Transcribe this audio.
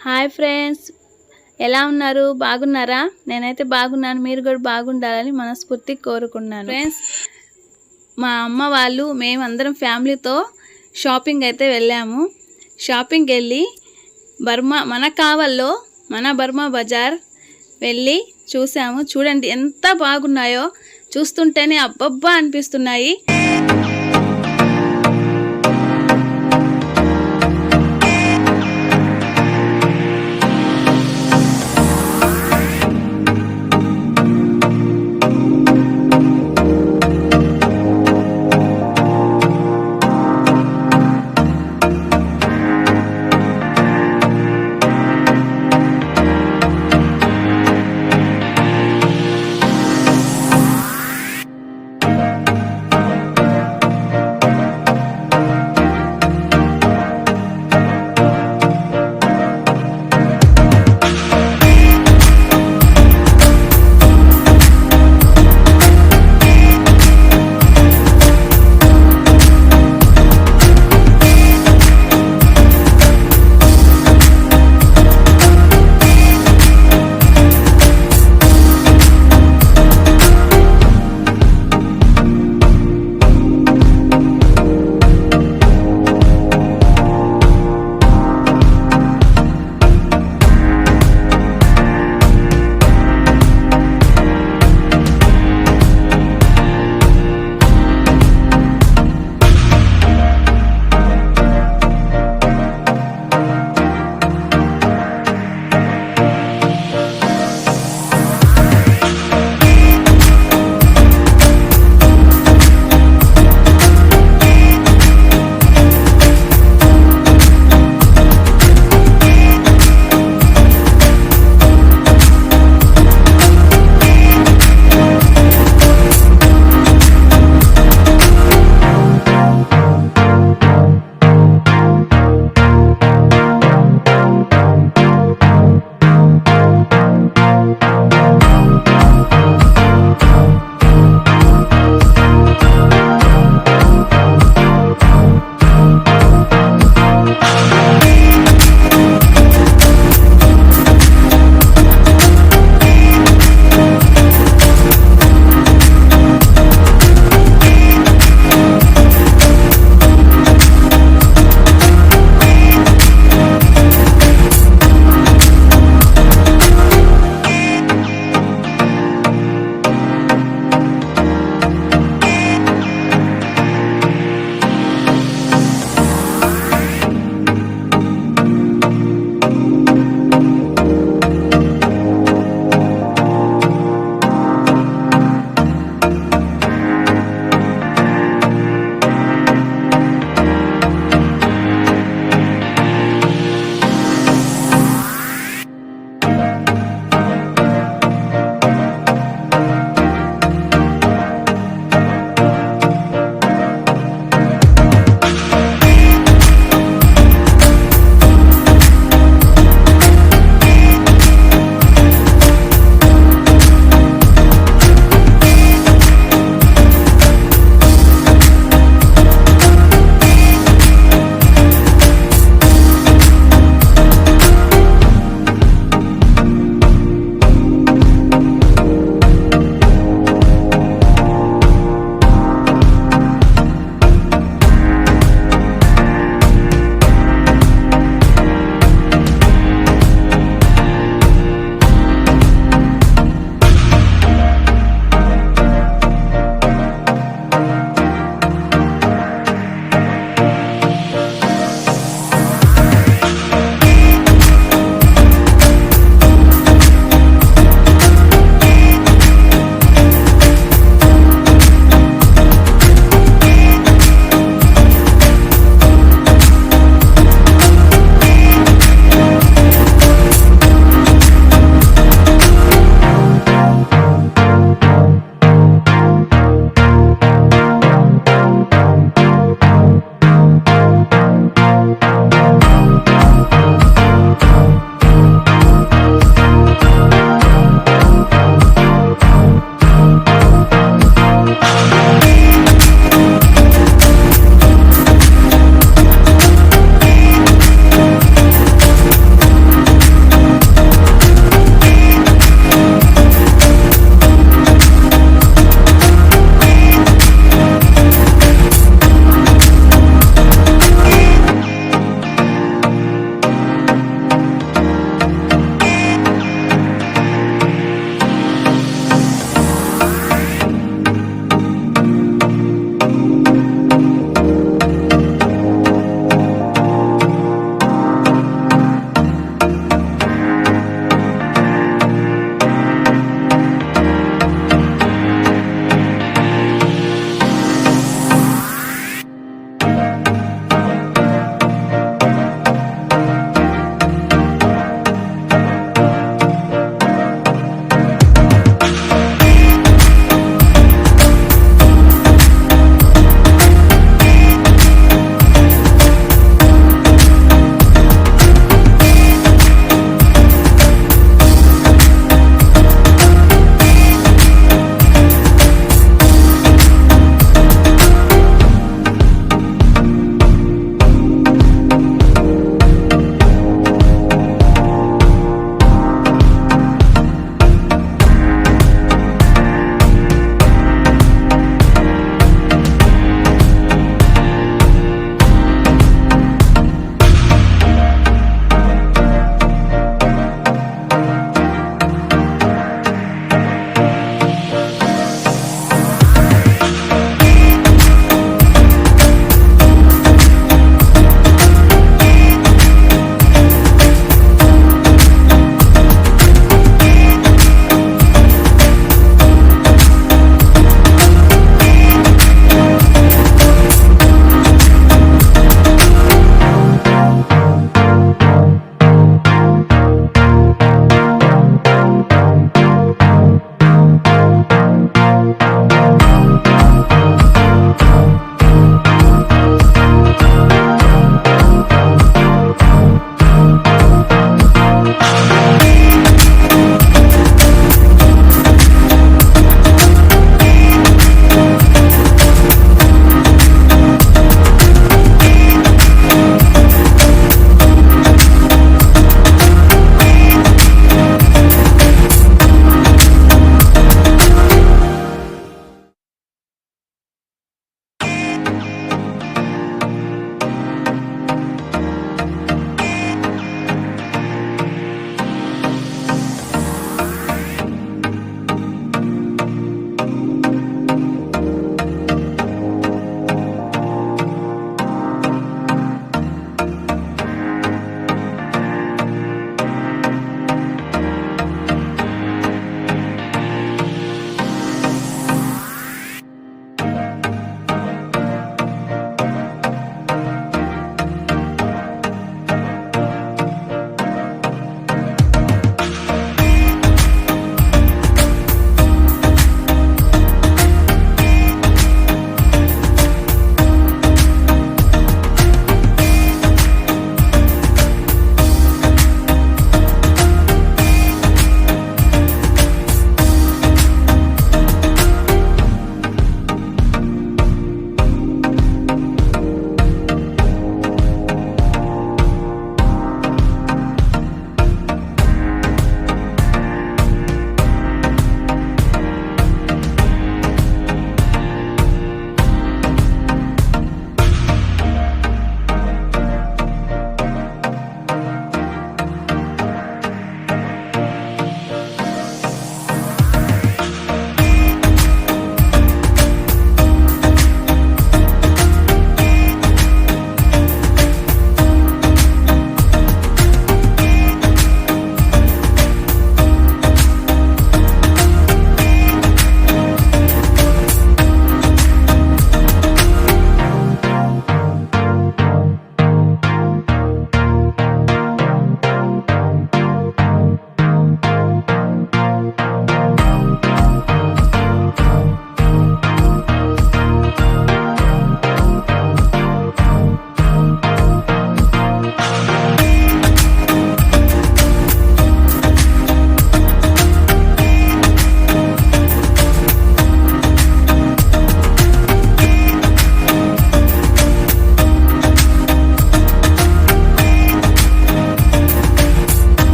Hi friends. ఎలా ఉన్నారు? బాగున్నారా? నేనైతే బాగున్నాను. మీరు కూడా బాగుండాలని మనస్ఫూర్తి కోరుకున్నాను. ఫ్రెండ్స్ మా అమ్మ వాళ్ళు మేమందరం ఫ్యామిలీతో షాపింగ్ అయితే వెళ్ళాము. షాపింగ్కి వెళ్ళి బర్మా మన కావల్లో మన బర్మా బజార్ వెళ్ళి చూసాము. చూడండి ఎంత బాగున్నాయో. చూస్తుంటేనే అబ్బబ్బా అనిపిస్తున్నాయి.